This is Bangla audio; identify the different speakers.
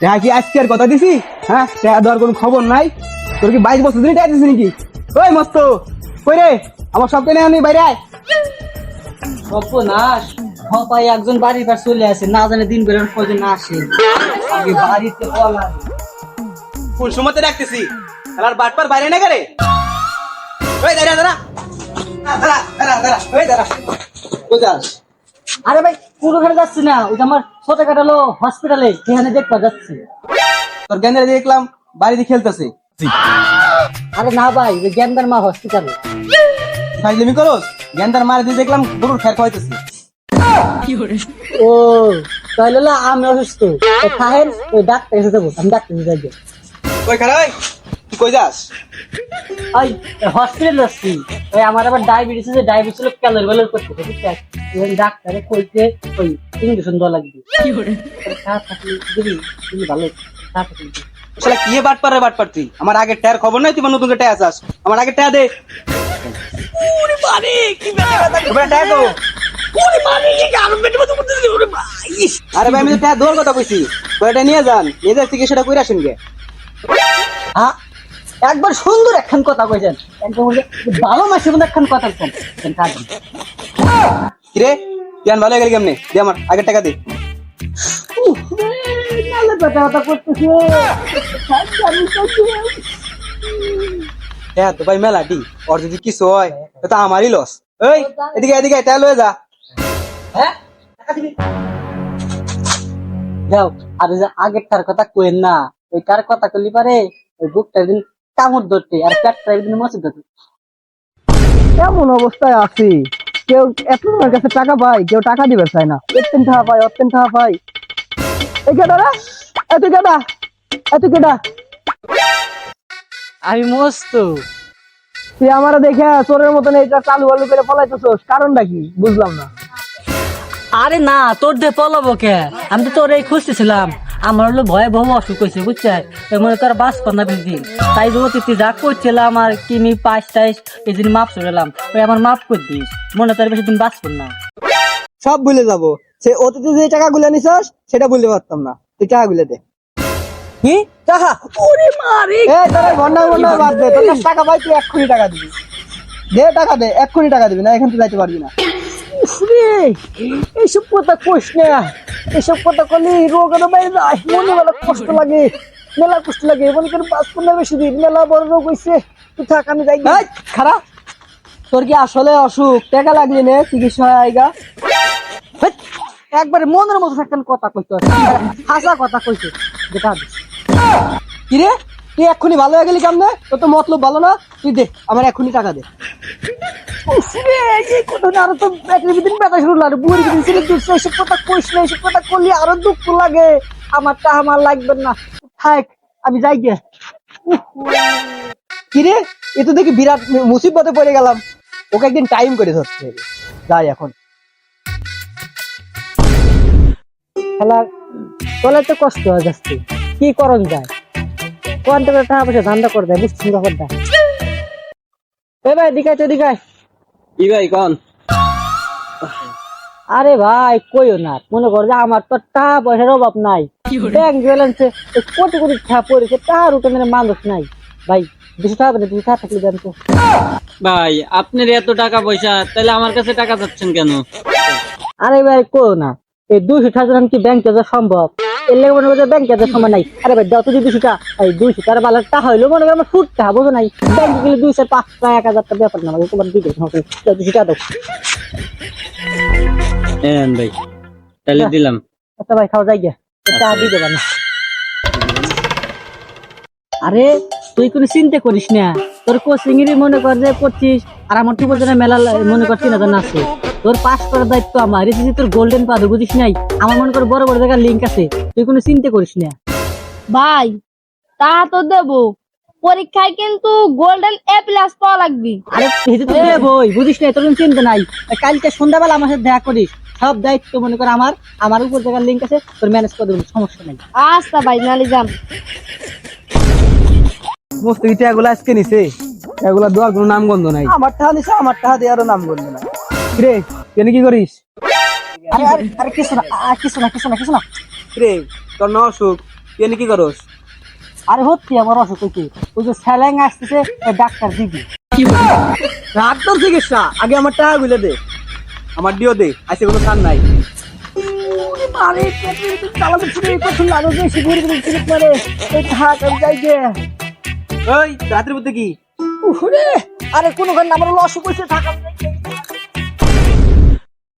Speaker 1: টাকা কি আজকে আর কথা দিছি? হ্যাঁ? টাকা দেওয়ার কোনো খবর নাই? তোর কি বাইশ বছর ধরে টাকা দিছি নাকি? ওই মস্ত! কই রে? আমার সব কেনে আমি বাইরে আয়।
Speaker 2: সর্বনাশ! হপাই একজন বাড়ির পার চলে আসে না জানে দিন বেরোন কদিন আসে। আগে বাড়িতে বলা।
Speaker 1: ফুল সময়তে রাখতেছি খেলার বাটপার বাইরে না করে ওই দাঁড়া দাঁড়া। দাঁড়া দাঁড়া দাঁড়া। ওই দাঁড়া।
Speaker 2: আরে ভাই ঘরে যাচ্ছি না ওই আমার ছোট কাটালো হসপিটালে সেখানে দেখতে যাচ্ছি।
Speaker 1: তোর গেন্দারে দেখলাম বাড়িতে খেলতেছে।
Speaker 2: আরে না ভাই ওই গেন্দার মা হসপিটালে
Speaker 1: ফাইজলামি মারে দিয়ে দেখলাম গরুর খের খাওয়াইতেছে।
Speaker 2: ও তাহলে আমি অসুস্থ। ওই ডাক্তার এসে দেবো আমি ডাক্তার এসে যাব
Speaker 1: কই খারাপ কই যাস?
Speaker 2: ওই হসপিটাল যাচ্ছি। ওই আমার আবার ডায়াবেটিস আছে ডায়াবেটিস হলো ক্যালোরি ভ্যালোরি করতে হবে ঠিক আছে? ডাক্তারে কইতে ওই ইঞ্জেকশন দেওয়া লাগবে। থাকলে দিবি দিবি ভালো থাকলে
Speaker 1: শালা কি বাটপার রে বাটপার তুই? আমার আগে টায়ার খবর নাই তুই নতুন টায়ার আসাস আমার আগে টায়া দে। ওরে বারে কি ব্যাপার? টায়া দো। ওরে বারে কি কারণ বেটে মতো করতেছিস ওরে ভাই আরে ভাই আমি তো টায়া দোর কথা কইছি। কয়টা নিয়ে যান নিয়ে যাস চিকিৎসাটা কইরা আসেন গে
Speaker 2: হ্যাঁ একবার সুন্দর একখান কথা কইছেন। ভালো মাসে মধ্যে একখান কথা কইছেন। কাজ?
Speaker 1: কি রে জ্ঞান ভালো গেল কেমনে? দে আমার আগে টাকা দে।
Speaker 2: নালে কথা কথা করতেছে।
Speaker 1: হ্যাঁ তো ভাই মেলাটি ওর যদি কিছু হয় তো আমারই লস এই এদিকে এদিকে টায়া লয়ে যা।
Speaker 2: হ্যাঁ? টাকা দিবি? যাও আর আগের তার কথা কইেন না। ওই কার কথা কইলি পারে ওই বুকটা দিন কামড় ধরতে আর পেটটা ধরতে
Speaker 1: এমন অবস্থায় আছি কেউ এত তোমার কাছে টাকা পায় কেউ টাকা দিবে চায় না। টাকা অতেন টাকা পায় এই কেডা রে এত কেডা এত কেডা
Speaker 2: আমি মস্ত।
Speaker 1: তুই আমার দেখে চোরের মতন এইটা চালু আলু করে পলাইতেছস কারণটা কি? বুঝলাম না।
Speaker 2: আরে না তোর দিয়ে পলাবো কে? আমি তো তোর এই খুঁজতেছিলাম। আমার হলো ভয়ে বহু অসুখ হয়েছে বুঝছে? মনে কর বাস পান্না বেশি দিন তাই জন্য তুই যা করছিলাম আর কিমি পাঁচ টাইস এই দিন মাপ চলাম ওই আমার মাপ করে দিস। মনে কর বেশি দিন বাঁচব না
Speaker 1: সব ভুলে যাব। সে অতীতে যে টাকা গুলো নিছস সেটা ভুলতে পারতাম না। তুই টাকা গুলো দে।
Speaker 2: কি? টাকা? ওরে মারে
Speaker 1: এ তোর ঘণ্টা ঘণ্টা বাদ দে। তোর টাকা পাই তুই এক্ষুনি টাকা দিবি। দে টাকা দে। এক্ষুনি টাকা দিবি না এখান থেকে যাইতে পারবি না।
Speaker 2: রে এইসব কথা কইস না। এইসব কথা করলে রোগের বাইরে যায় মনে মেলা কষ্ট লাগে মেলা কষ্ট লাগে। মনে করে পাঁচ পনেরো বেশি দিন মেলা বড় রোগ হয়েছে তুই থাক আমি যাই
Speaker 1: খারাপ তোর কি আসলে অসুখ? টাকা লাগলি নে চিকিৎসা আইগা
Speaker 2: একবারে মনের মতো একটা কথা কইতে হাসা কথা কইছে দেখা
Speaker 1: কি রে তুই এক্ষুনি ভালো হয়ে গেলি কেমনে? তোর তো মতলব ভালো না। তুই দে আমার এক্ষুনি টাকা দে।
Speaker 2: দুঃখ লাগে। আমার তা আমার লাগবে না। থাক, আমি যাই
Speaker 1: বিরাট মুসিবতে পড়ে গেলাম। ওকে একদিন টাইম করে ধরতে যাই এখন।
Speaker 2: খেলা তো কষ্ট হয়ে যাচ্ছে। কি করন যায়? কোন টাকা পয়সা ধান্দা করে দেয় বুঝছি ব্যাপারটা এ ভাই দিকাই তো দিকাই
Speaker 1: কি ভাই কন?
Speaker 2: আরে ভাই কইও না। মনে কর যে আমার তো টাকা পয়সার অভাব নাই। ব্যাংক ব্যালেন্সে কোটি কোটি টাকা পড়েছে টাকার উঠে মানুষ নাই। ভাই দুশো টাকা দুশো টাকা থাকলে দেন তো।
Speaker 3: ভাই আপনার এত টাকা পয়সা তাহলে আমার কাছে টাকা চাচ্ছেন কেন?
Speaker 2: আরে ভাই কো না। এই দুইশো টাকা কি ব্যাংকে যাওয়া সম্ভব? এর লেগে মনে করছে ব্যাংকে সময় নাই। আরে ভাই যত যদি এই দুইশো টাকা বালা টাকা হইল মনে করি আমার ফুট টাকা বোঝো নাই। ব্যাংকে গেলে দুইশো এক ব্যাপার না তোমার দিতে দুশো টাকা দাও।
Speaker 3: হ্যাঁ ভাই তাহলে দিলাম।
Speaker 2: আচ্ছা ভাই খাওয়া যাই গিয়া। দিয়ে দেবা না আরে তুই কোনো চিন্তা করিস না। তোর কোচিং এর মনে কর যে পড়ছিস আর আমার টুকুর জন্য মেলা মনে কর তিন হাজার না আছে। তোর পাস করার দায়িত্ব আমার। এই তোর গোল্ডেন পাদু বুঝিস নাই? আমার মনে কর বড় বড় জায়গার লিঙ্ক আছে। তুই কোনো চিন্তা করিস না।
Speaker 4: ভাই তা তো দেবো। পরীক্ষায় কিন্তু গোল্ডেন এ প্লাস পাওয়া লাগবে।
Speaker 2: আরে এই যে তুই বই বুঝিস না তোর কোনো চিন্তা নাই? কালকে সন্ধ্যাবেলা আমার সাথে দেখা করিস। সব দায়িত্ব মনে কর আমার। আমার উপর জায়গার লিঙ্ক আছে তোর ম্যানেজ করে দেবো সমস্যা নাই।
Speaker 4: আচ্ছা ভাই নালি যান
Speaker 1: সমস্ত কি টাকাগুলো আজকে নিছে? এগুলা দেওয়ার কোনো নাম গন্ধ নাই?
Speaker 2: আমার টাকা দিছে আমার টাকা দেওয়ারও নাম বলবে না
Speaker 1: রে কেন কি করিস?
Speaker 2: আরে আরে আরে কিছু না আ, কিছু না কিছু না কিছু না।
Speaker 1: রে তোর না অসুখ এনে কি করস?
Speaker 2: আরে হচ্ছে আমার অসুখ হয়েছে ওই যে স্যালাইন আসতেছে ওই ডাক্তার দিবি।
Speaker 1: ডাক্তার চিকিৎসা আগে আমার টাকা গুলে দে। আমার দিও দে আজকে কোনো সার নাই।
Speaker 2: আরে চালাতে ছিল এই কথা লাগে বেশি ঘুরে ঘুরে ছিল মানে এই থাক আমি যাই গে।
Speaker 1: ওই রাত্রির মধ্যে কি?
Speaker 2: উহুরে আরে কোনো আমার হলো অসুখ হয়েছে থাক আমি যাই গে।